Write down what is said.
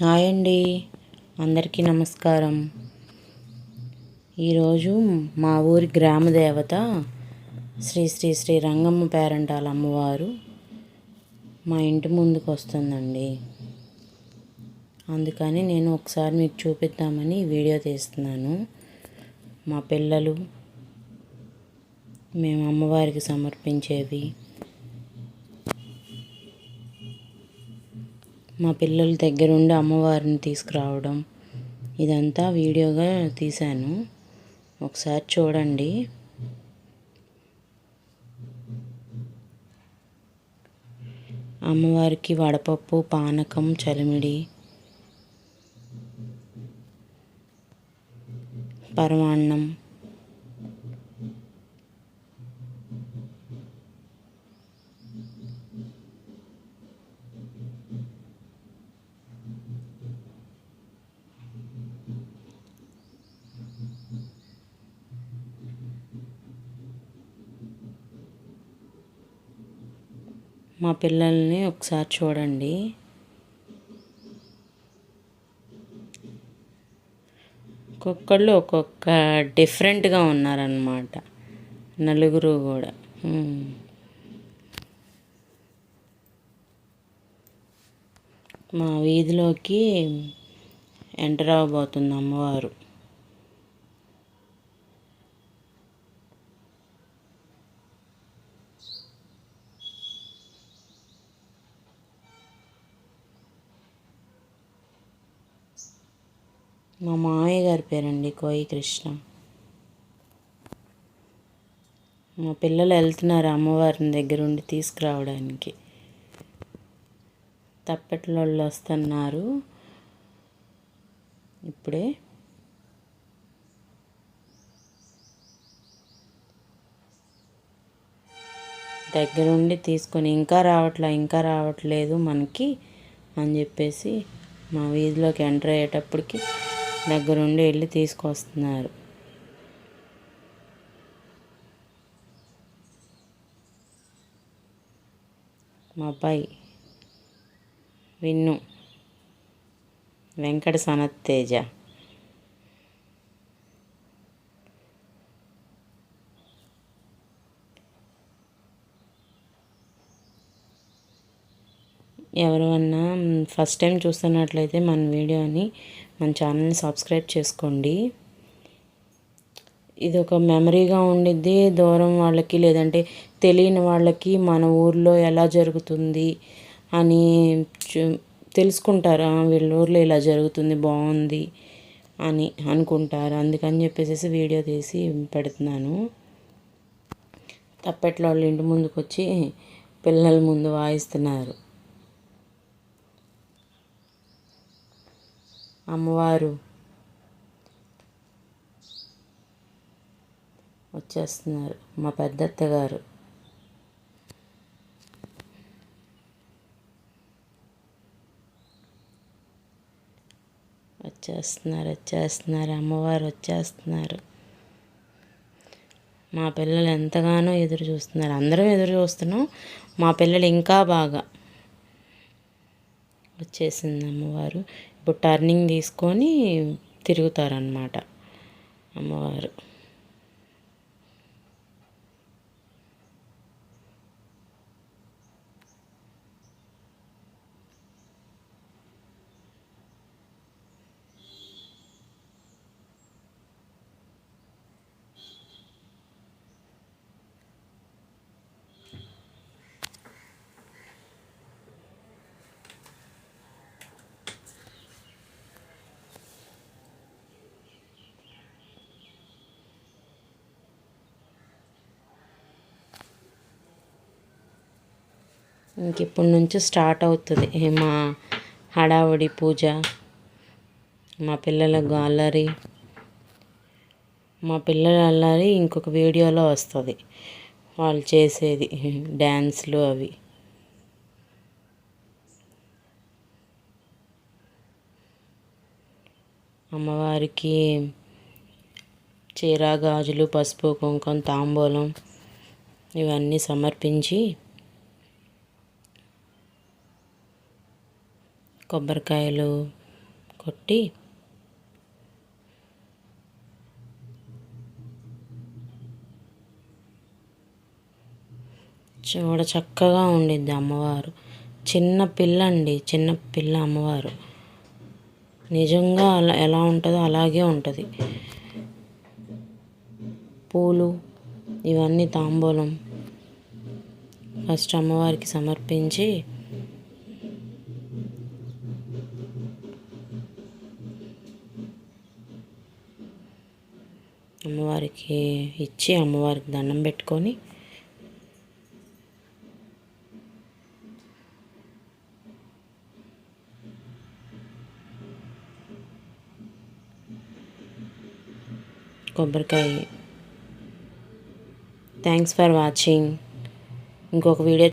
Hi అండి. అందరికీ నమస్కారం. ఈరోజు మా ఊరి గ్రామ దేవత శ్రీ శ్రీ శ్రీ రంగమ్మ పేరంటాల అమ్మవారు మా ఇంటి ముందుకు వస్తుందండి. అందుకని నేను ఒకసారి మీకు చూపిద్దామని వీడియో తీస్తున్నాను. మా పిల్లలు మేము అమ్మవారికి సమర్పించేవి మా పిల్లల దగ్గరుండి అమ్మవారిని తీసుకురావడం. ఇదంతా వీడియోగా తీశాను. ఒకసారి చూడండి. అమ్మవారికి వడపప్పు పానకం చలిమిడి పరమాన్నం మా పిల్లల్ని ఒకసారి చూడండి. ఒక్కొక్కళ్ళు ఒక్కొక్క డిఫరెంట్గా ఉన్నారనమాట నలుగురు కూడా. మా వీధిలోకి ఎంటర్ అవ్వబోతుంది అమ్మవారు. మా మామయ్య గారి పేరండి కోయి కృష్ణ. మా పిల్లలు వెళ్తున్నారు అమ్మవారిని దగ్గర ఉండి తీసుకురావడానికి. తప్పెట్లో వస్తున్నారు. ఇప్పుడే దగ్గరుండి తీసుకొని ఇంకా రావట్లే ఇంకా రావట్లేదు మనకి అని చెప్పేసి మా వీధిలోకి ఎంటర్ అయ్యేటప్పటికి దగ్గరుండి వెళ్ళి తీసుకొస్తున్నారు. మా అబ్బాయి విన్ను. వెంకట సనత్ తేజ. ఎవరన్నా ఫస్ట్ టైం చూస్తున్నట్లయితే మన వీడియోని మన ఛానల్ని సబ్స్క్రైబ్ చేసుకోండి. ఇది ఒక మెమరీగా ఉండిద్ది. దూరం వాళ్ళకి లేదంటే తెలియని వాళ్ళకి మన ఊర్లో ఎలా జరుగుతుంది అని తెలుసుకుంటారు? వీళ్ళ ఊర్లో ఇలా జరుగుతుంది బాగుంది అని అనుకుంటారు. అందుకని చెప్పేసి వీడియో తీసి పెడుతున్నాను. తప్పెట్లో వాళ్ళ ఇంటి ముందుకు వచ్చి పిల్లల ముందు వాయిస్తున్నారు. అమ్మవారు వచ్చేస్తున్నారు మా పెద్దత్త గారు వచ్చేస్తున్నారు వచ్చేస్తున్నారు అమ్మవారు వచ్చేస్తున్నారు. మా పిల్లలు ఎంతగానో ఎదురు చూస్తున్నారు. అందరం ఎదురు చూస్తున్నాం మా పిల్లలు ఇంకా బాగా వచ్చేసింది అమ్మవారు. ఇప్పుడు టర్నింగ్ తీసుకొని తిరుగుతారనమాట అమ్మవారు. ఇంక ఇప్పటి నుంచి స్టార్ట్ అవుతుంది. మా హడావుడి పూజ మా పిల్లల అల్లరి మా పిల్లల అల్లరి ఇంకొక వీడియోలో వస్తుంది. వాళ్ళు చేసేది డ్యాన్స్లు అవి. అమ్మవారికి చీర గాజులు పసుపు కుంకుమ తాంబూలం ఇవన్నీ సమర్పించి కొబ్బరికాయలు కొట్టి చూడ చక్కగా ఉండిద్ది అమ్మవారు. చిన్న పిల్ల అండి చిన్న పిల్ల అమ్మవారు. నిజంగా అలా ఎలా ఉంటుందో అలాగే ఉంటుంది. పూలు ఇవన్నీ తాంబూలం ఫస్ట్ అమ్మవారికి సమర్పించి అమ్మవారికి ఇచ్చి అమ్మవారికి దండం పెట్టుకొని కొబ్బరికాయ. థ్యాంక్స్ ఫర్ వాచింగ్ ఇంకొక వీడియో